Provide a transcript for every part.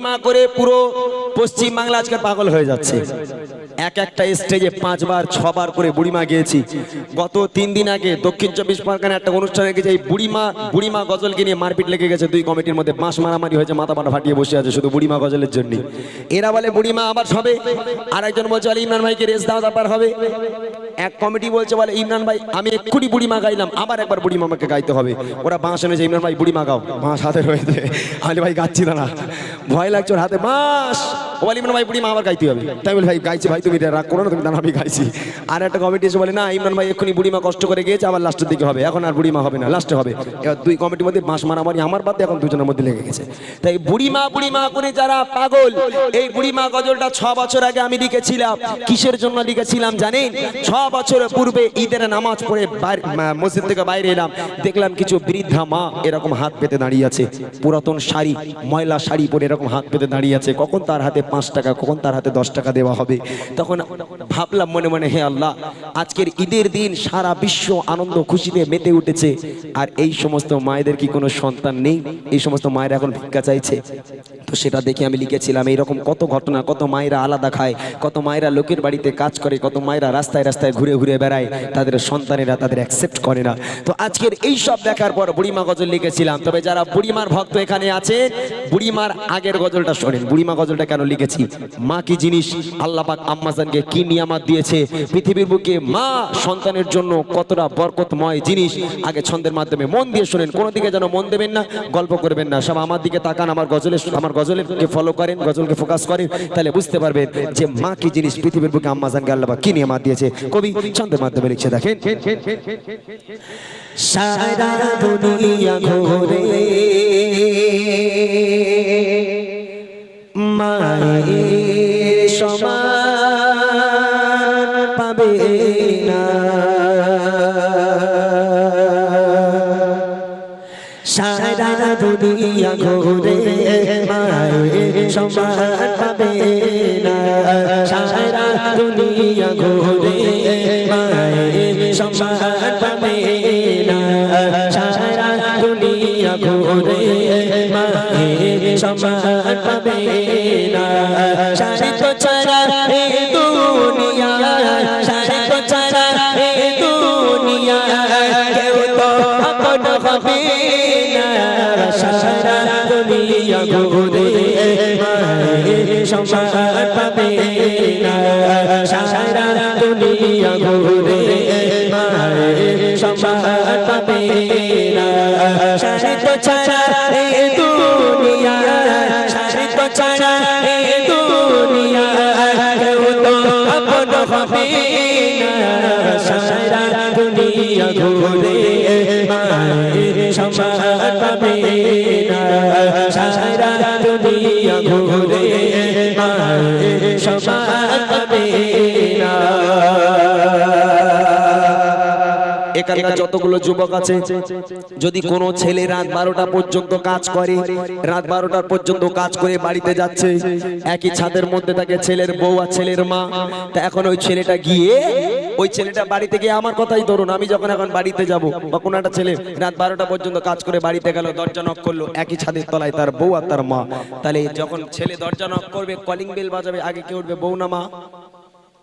করে পুরো পশ্চিম বাংলা আজকে পাগল হয়ে যাচ্ছে। এক একটা স্টেজে পাঁচবার, ছবার করে বুড়িমা গিয়েছি। গত তিন দিন আগে দক্ষিণ চব্বিশ পরগনা একটা অনুষ্ঠানে গেছে এই বুড়িমা বুড়িমা গজলকে নিয়ে মারপিট লেগে গেছে দুই কমিটির মধ্যে। বাঁশ মারামারি হয়েছে, মাথা পাটা ফাটিয়ে বসে আছে শুধু বুড়িমা গজলের জন্য। এরা বলে, বুড়িমা, আবার হবে আর একজন বলছে বলে ইমরান ভাইকে রেস দাও তারপর হবে। এক কমিটি বলছে, বলে, ইমরান ভাই, আমি এক্ষুনি বুড়িমা গাইলাম, আবার একবার বুড়িমা আমাকে গাইতে হবে। ওরা বাঁশ এনেছে, ইমরান ভাই, বুড়িমা গাও। বাঁশ হাতে রয়েছে আমি ভাই গাচ্ছি না। ভয় লাগছে হাতে ও বলে ভাই বুড়িমা আবার গাইতে হবে। তাই বলে, ভাই, গাইছি, ভাই, তুমি রাগ করো না, তুমি দাঁড়া আমি গাইছি। আর একটা কমিটি এসে বলে, না, ইমরান ভাই, এক্ষুনি বুড়িমা কষ্ট করে গিয়েছে, আবার লাস্টের দিকে হবে। এখন আর বুড়িমা হবে না লাস্টে হবে। এবার দুই কমিটির মধ্যে বাঁশ মারামারি, আমার বাদে এখন দুজনের মধ্যে লেগে গেছে। তাই বুড়িমা বুড়িমা করে যারা পাগল, এই বুড়িমা গজলটা ছ বছর আগে আমি লিখেছিলাম। কিসের জন্য লিখেছিলাম জানেন? ছ বছর পূর্বে ঈদের নামাজ পড়ে মসজিদ থেকে বাইরে এলাম। দেখলাম কিছু বৃদ্ধা মা এরকম হাত পেতে দাঁড়িয়ে আছে। পুরাতন শাড়ি, ময়লা শাড়ি পরে এরকম হাত পেতে দাঁড়িয়ে আছে। কখন তার হাতে পাঁচ টাকা, কখন তার হাতে দশ টাকা দেওয়া হবে? তখন ভাবলাম মনে মনে, হে আল্লাহ, আজকের ঈদের দিন সারা বিশ্ব আনন্দ খুশিতে মেতে উঠেছে। আর এই সমস্ত মায়েদের কি কোনো সন্তান নেই? এই সমস্ত মায়েরা এখন ভিক্ষা চাইছে। তো সেটা দেখে আমি লিখেছিলাম, এইরকম কত ঘটনা, কত মায়েরা আলাদা খায়, কত মায়েরা লোকের বাড়িতে কাজ করে, কত মায়েরা রাস্তায় রাস্তায় ঘুরে ঘুরে বেড়ায়, তাদের সন্তানেরা তাদের অ্যাকসেপ্ট করে না। তো আজকের এই সব দেখার পর বুড়িমা গজল লিখেছিলাম। তবে যারা বুড়িমার ভক্ত এখানে আছে বুড়িমার আগের গজলটা শোনেন। বুড়িমা গজলটা কেন লিখেছি। মা কি জিনিস আল্লাহ পাক আম্মাজানকে কি নিয়ামত দিয়েছে? পৃথিবীর বুকে মা সন্তানের জন্য কতটা বরকতময় জিনিস? আগে ছন্দের মাধ্যমে মন দিয়ে শোনেন, কোনো দিকে যেন মন দেবেন না, গল্প করবেন না। সব আমার দিকে তাকান, আমার গজলের আমার গজলেরকে ফলো করেন, গজলকে ফোকাস করেন, তাহলে বুঝতে পারবেন যে মা কি জিনিস পৃথিবীর বুকে আম্মাজানকে আল্লাহ পাক কি নিয়ামত দিয়েছে। কবি ছন্দের মাধ্যমে লিখছে, দেখেন। সারা দুনিয়া ঘুরে। মায়ের সমান পাবে না। সারা দুনিয়া ঘুরে মায়ের সমান পাবে না। সারা দুনিয়া ঘুরে মায়ের সমান পাবে না। সারা দুনিয়া ঘুরে মায়ের সমান পাবে না তো ছাড়া এই দুনিয়া, সারি তো ছাড়া এই দুনিয়া। কেউ তো আপন হবে না। সারা দুনিয়া ঘুরে পাবে না। সারা দুনিয়া ঘুরে পাবে না। সারি তো ছাড়া হবে। না সারা দুনিয়া ঘুরে মায়ের সমান পাবে না সারা দুনিয়া ঘুরে মায়ের এখানকার যতগুলো যুবক আছে যদি কোনো ছেলে রাত বারোটা পর্যন্ত কাজ করে রাত বারোটার পর্যন্ত কাজ করে বাড়িতে যাচ্ছে একই ছাদের মধ্যে থাকে ছেলের বউ আর ছেলের মা। তা এখন ওই ছেলেটা গিয়ে ওই ছেলেটা বাড়িতে গিয়ে আমার কথাই ধরুন আমি যখন এখন বাড়িতে যাব বা কোনো একটা ছেলে রাত বারোটা পর্যন্ত কাজ করে বাড়িতে গেল দরজা নক করল একই ছাদের তলায় তার বউ আর তার মা। তাহলে যখন ছেলে দরজা নক করবে কলিং বেল বাজাবে আগে কে উঠবে বউ না মা?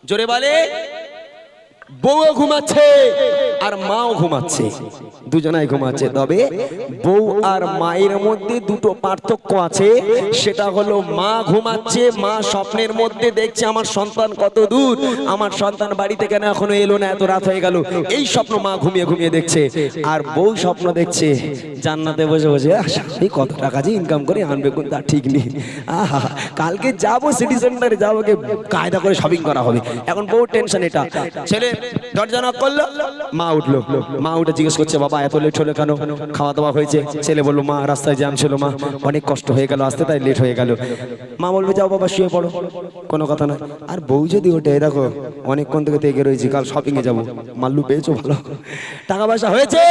জোরে বলে। বউও ঘুমাচ্ছে আর মাও ঘুমাচ্ছে। দুজনাই ঘুমাচ্ছে। তবে বউ আর মায়ের মধ্যে দুটো পার্থক্য আছে। সেটা হলো মা ঘুমাচ্ছে মা স্বপ্নের মধ্যে দেখছে আমার সন্তান কত দূর আমার সন্তান বাড়িতে কেন এখনও এলো না এত রাত হয়ে গেল। এই স্বপ্ন মা ঘুমিয়ে ঘুমিয়ে দেখছে। আর বউ স্বপ্ন দেখছে জান্নাতে বসে বসে "আহ, স্বামী কত টাকা যে ইনকাম করে আনবে কোন তার ঠিক নেই। আহা কালকে যাব সিটি সেন্টারে যাব কে কায়দা করে শপিং করা হবে। এখন বউ টেনশন এটা। ছেলে দরজা নক করল, মা উঠল। মা উঠে জিজ্ঞেস করছে, বাবা, এত লেট হলো কেন? খাওয়া দাওয়া হয়েছে? ছেলে বলল, মা, রাস্তায় জ্যাম ছিল, মা। অনেক কষ্ট হয়ে গেল, আসতে তাই লেট হয়ে গেল। মা বলবে যাও বাবা, শুয়ে পড়ো। কোনো কথা নয় আর বউ যদি ওঠে দেখো, অনেকক্ষণ থেকে তেগে রয়েছি, কাল শপিংয়ে যাব। মাল্লু পেয়েছ ভালো। টাকা পয়সা হয়েছে!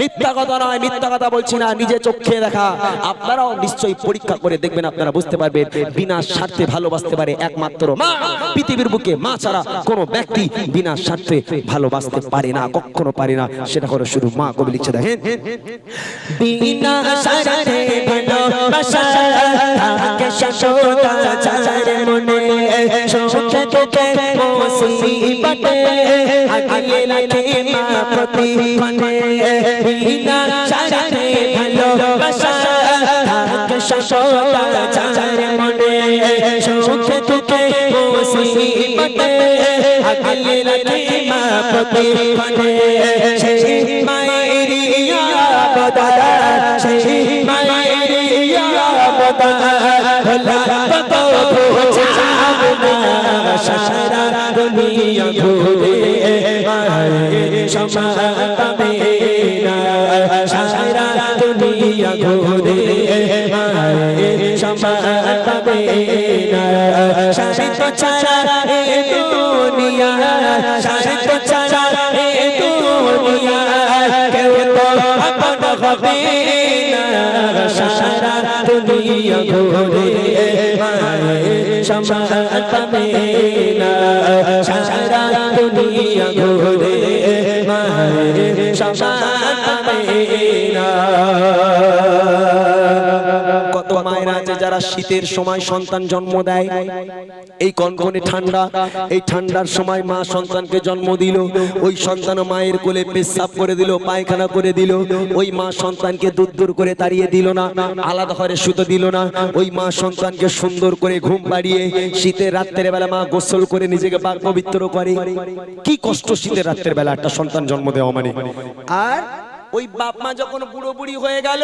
মিথ্যা কথা নয়, মিথ্যা কথা বলছি না, নিজে চোখে দেখা। আপনারাও নিশ্চয়ই পরীক্ষা করে দেখবেন, আপনারা বুঝতে পারবেন, বিনা স্বার্থে ভালোবাসতে পারে একমাত্র মা। পৃথিবীর বুকে মা ছাড়া কোনো ব্যক্তি বিনা স্বার্থে ভালোবাসতে পারে না, কখনো পারে না। সেটা হলো শুধু মা কবি লিখছে, দেখেন। প্রতি বিনা সাথে ভালোবাসা থাকে শততা চার মনে সুখে দুঃখে মুসিবতে আগলে রাখে মা প্রতি ক্ষণে সেই মায়ের ইয়াবদা সেই মায়ের ইয়াবদা ভোলা কত বোঝাবো না সারা দুনিয়া ঘুরে মায়ের সমা পাবে না সারা দুনিয়া ঘুরে মায়ের সমা পাবে না ছাড়া এ দুনিয়া সাহিত্য ছাড়া এ দুনিয়া কেউ তো আপন হবে না সারা দুনিয়া ঘুরে মায়ের সমা পাবে সারা দুনিয়া ঘুরে মায়ের সমা যারা শীতের সময় সন্তান জন্ম দেয়, এই কনকনে ঠান্ডা, এই ঠান্ডার সময় মা সন্তানকে জন্ম দিল, ওই সন্তান মায়ের কোলে পেশাব করে দিল, পায়খানা করে দিল, ওই মা সন্তানকে দূর দূর করে তাড়িয়ে দিল না, আলাদা ঘরে শুতে দিল না, ওই মা সন্তানকে সুন্দর করে ঘুম পাড়িয়ে শীতের রাত্রের বেলা মা গোসল করে নিজেকে পাক পবিত্র করে। কি কষ্ট শীতের রাত্রের বেলা একটা সন্তান জন্ম দেওয়া মানে? আর ওই বাপ মা যখন বুড়ো বুড়ি হয়ে গেল,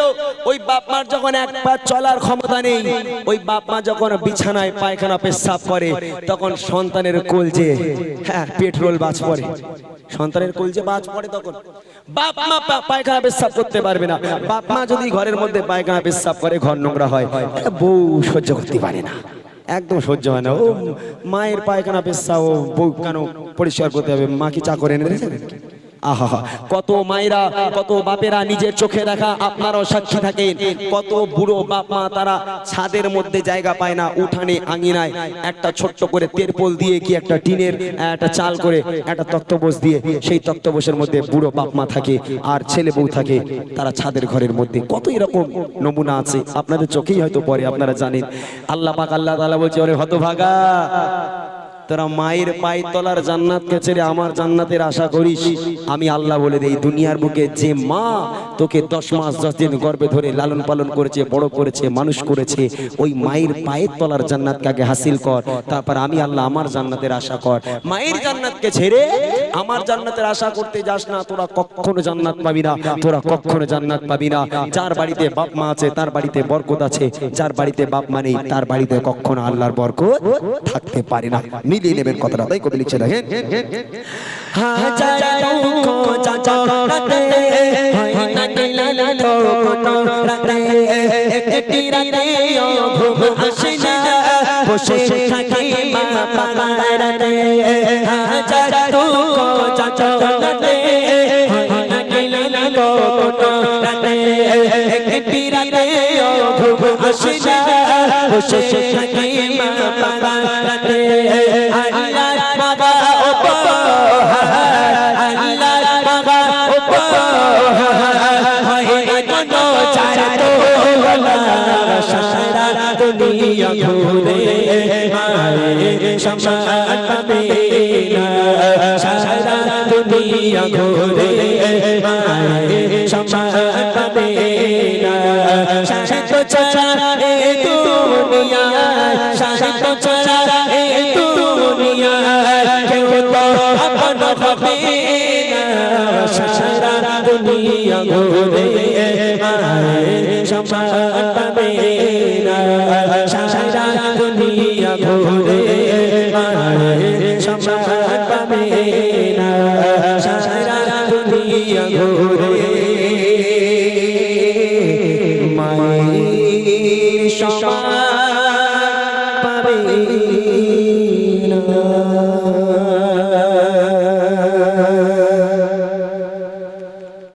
ওই বাপ মার যখন এক পা চলার ক্ষমতা নেই, ওই বাপ মা যখন বিছানায় পায়খানা পেশাব করে, তখন সন্তানের কোলজে হ্যাঁ পেট্রোল বাজ পড়ে। সন্তানের কোলজে বাজ পড়ে তখন। বাপ মা পায়খানা পেশাব করতে পারবে না। বাপ মা যদি ঘরের মধ্যে পায়খানা পেশাব করে, ঘর নোংরা হয় বউ সহ্য করতে পারে না। একদম সহ্য হয় না। ও, মায়ের পায়খানা পেশা ও, বউ কেন পরিষ্কার করতে হবে? মা কি চা করে এনে নাকি? আহা, কত মায়েরা, কত বাপেরা নিজের চোখে দেখা আপনারাও সাক্ষী থাকেন কত বুড়ো বাপ মা তারা ছাদের মধ্যে জায়গা পায় না, উঠানে আঙিনায় একটা ছোট্ট করে তেরপল দিয়ে কি একটা টিনের, একটা চাল করে একটা তক্তবোস দিয়ে সেই তক্তবোসের মধ্যে বুড়ো বাপ মা থাকে আর ছেলে বউ থাকে। তারা ছাদের ঘরের মধ্যে কত এরকম নমুনা আছে, আপনাদের চোখেই হয়তো পরে আপনারা জানেন। আল্লাহ পাক আল্লাহ তাআলা বলছে, ওরে হতভাগা তোরা মায়ের পায়ে তলার জান্নাতকে ছেড়ে আমার জান্নাতের আশা করিস। আমি আল্লাহ বলে দেই, দুনিয়ার বুকে যে মা তোকে দশ মাস, দশ দিন গর্বে ধরে লালন পালন করেছে, বড় করেছে, মানুষ করেছে, ওই মায়ের পায়ের তলার জান্নাত আগে হাসিল কর। তারপর আমি আল্লাহ আমার জান্নাতের আশা কর। মায়ের জান্নাতকে ছেড়ে আমার জান্নাতের আশা করতে যাস না তোরা কখনো জান্নাত পাবি না তোরা কখনো জান্নাত পাবি না যার বাড়িতে বাপ মা আছে তার বাড়িতে বরকত আছে যার বাড়িতে বাপ মা নেই তার বাড়িতে কখনো আল্লাহর বরকত থাকতে পারে না মিলিয়ে নেবেন কথাটা তাই কবি লিখছে দেখেন হাজার একটি রাতে ঘুম আসে না। বসে থাকি মা হাজার হয় না গেলাল তো কোনো রাতে। ঘুম আসে না। বসে থাকি মা পাকারাতে আল্লাহ ঘুরে মায়ের সম্মান পাবে সারা দুনিয়া ঘুরে মায়ের সম্মান পাবে না সাহিত্য এ দুনিয়া সাহিত্য ছাড়া এ দুনিয়া কেউ তো আপন হবে দুনিয়া